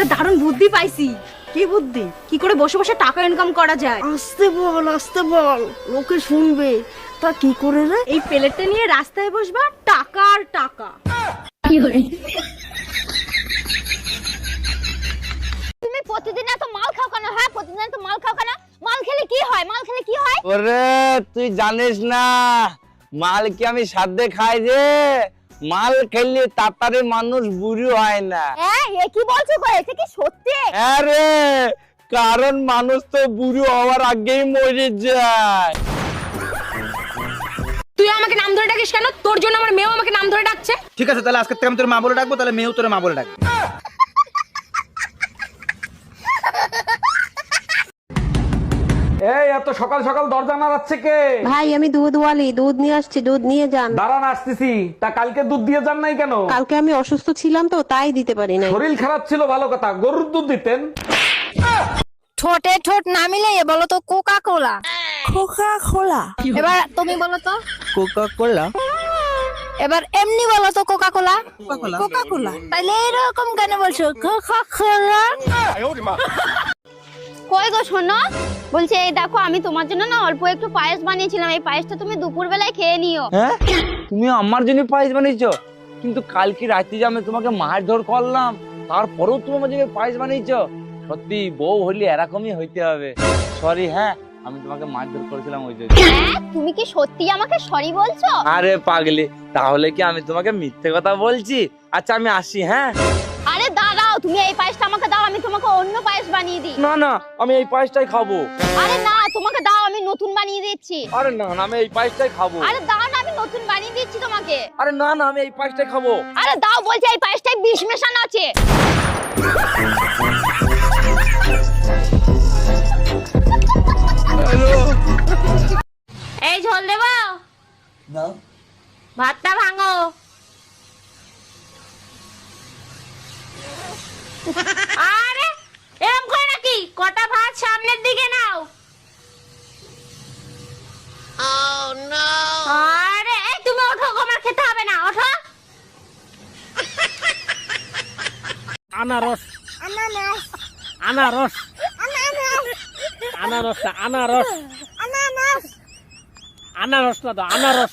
একটা দারুণ বুদ্ধি পাইছি। কি বুদ্ধি? কি করে বসে বসে টাকা ইনকাম করা যায়? আসতে বল আসতে বল লোকে শুনবে। তা কি করে রে? এই প্লেটটা নিয়ে রাস্তায় বসবা টাকা আর টাকা। তুমি প্রতিদিন এত মাল খাও কেন? হ্যাঁ প্রতিদিন এত মাল খাও কেন? মাল খেলে কি হয়? মাল খেলে কি হয়? ওরে তুই জানিস না মাল কি আমি সাধ্যে খাই যে? মাল খেললে তাড়াতাড়ি মানুষ বুড়ি হয় না। হ্যাঁ এ কি বলছো গো? এটা কি সত্যি? আরে কারণ মানুষ তো বুড়ি হওয়ার আগেই মরে যায়। তুই আমাকে নাম ধরে ডাকিস কেন? তোর জন্য আমার মেয়েও আমাকে নাম ধরে ডাকছে। ঠিক আছে তাহলে আজকে থেকে আমি তোর মা বলে ডাকবো তাহলে মেয়েও তোর মা বলে ডাকবে। এত সকাল সকাল দরজা নাড়াচ্ছে কে? ভাই আমি দুধ ওয়ালি দুধ নিয়ে আসছি দুধ নিয়ে যান। দাঁড়ান আসতেছি। তা কালকে দুধ দিয়ে যান নাই কেন? কালকে আমি অসুস্থ ছিলাম তো তাই দিতে পারি নাই। শরীর খারাপ ছিল ভালো কথা। গরুর দুধ দিতেন। ঠোঁটে ঠোঁট না মিলে বলো তো কোকা কোলা খোকা খোলা এবার তুমি বলো তো। কোকা কোলা এবার এমনি বলো তো কোকা কোলা কোকা কোলা তাহলে এরকম কেন বলছো? কোকা কোলা শোনো। বলছে এই দেখো আমি তোমার জন্য না অল্প একটু পায়েস বানিয়েছিলাম। এই পায়েসটা তুমি দুপুর বেলায় খেয়ে নিও। হ্যাঁ? তুমি আমার জন্য পায়েস বানিয়েছো? কিন্তু কালকে রাতে যে আমি তোমাকে মারধর করলাম তারপরেও তুমি আমার জন্য পায়েস বানিয়েছো? সত্যি বউ হলে এরকমই হইতে হবে। সরি হ্যাঁ আমি তোমাকে মারধর করেছিলাম ওই জন্য হ্যাঁ? তুমি কি সত্যি আমাকে সরি বলছো? আরে পাগলি তাহলে কি আমি তোমাকে মিথ্যে কথা বলছি? আচ্ছা আমি আসি হ্যাঁ? আরে দাঁড়াও তুমি এই পায়েসটা আমাকে দাও আমি তোমাকে অন্য পায়েস বানিয়ে দিই। না না আমি এই পায়েসটাই খাব। আরে না তোমাকে দাও আমি নতুন বানিয়ে দিচ্ছি। আরে না না আমি এই পায়েসটাই খাব। আরে দাও না আমি নতুন বানিয়ে দিচ্ছি তোমাকে। আরে না না আমি এই পায়েসটাই খাব। আরে দাও বলছি এই পায়েসটায় বিষ মেশানো আছে। আনারস। আনারস। আনারস আনারস। আনারস না তো আনারস।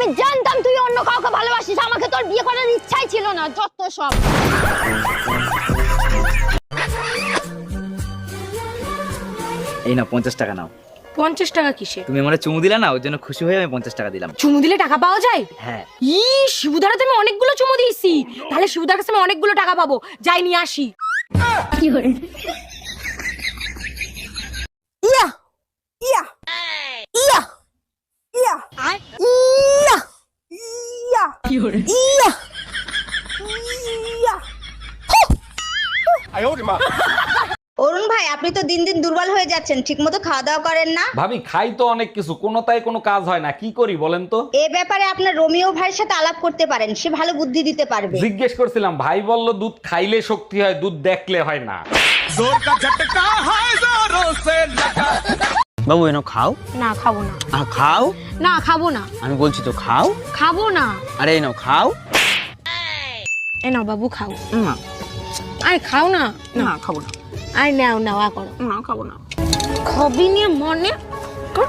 আমি জানতাম তুই অন্য কাউকে ভালোবাসিস। আমাকে তোর বিয়ে করার ইচ্ছাই ছিল না যত সব। এই না পঞ্চাশ টাকা নাও। পঞ্চাশ টাকা কিসে তুমি আমার চুমু দিলে না ওর জন্য খুশি হয়ে আমি পঞ্চাশ টাকা দিলাম। চুমু দিলে টাকা পাওয়া যায়? হ্যাঁ। ই শিবুদারা তো আমি অনেকগুলো চুমু দিয়েছি। তাহলে শিবুদার কাছে আমি অনেকগুলো টাকা পাবো। যাই নিয়ে আসি। ইয়া ইয়া ইয়া ইয়া ইয়া ইয়া! অরুণ ভাই আপনি তো দিন দিন দুর্বল হয়ে যাচ্ছেন ঠিকমতো খাওয়া দাওয়া করেন না। ভাবি খাই তো অনেক কিছু কোনোটাই কোনো কাজ হয় না কি করি বলেন তো? এ ব্যাপারে আপনার রোমিও ভাইয়ের সাথে আলাপ করতে পারেন সে ভালো বুদ্ধি দিতে পারবে। জিজ্ঞেস করছিলাম ভাই বলল দুধ খাইলে শক্তি হয় দুধ দেখলে হয় না। বাবু এনো খাও। না খাব না। আহ, খাও? না খাব না। আমি বলছি তো খাও। খাব না। আরে এনো খাও। এ নাও বাবু খাও। না। আরে খাও না। না খাব না। আরে নাও নাও আ করো। না খাব না। খবি নিয়ে মনে কর।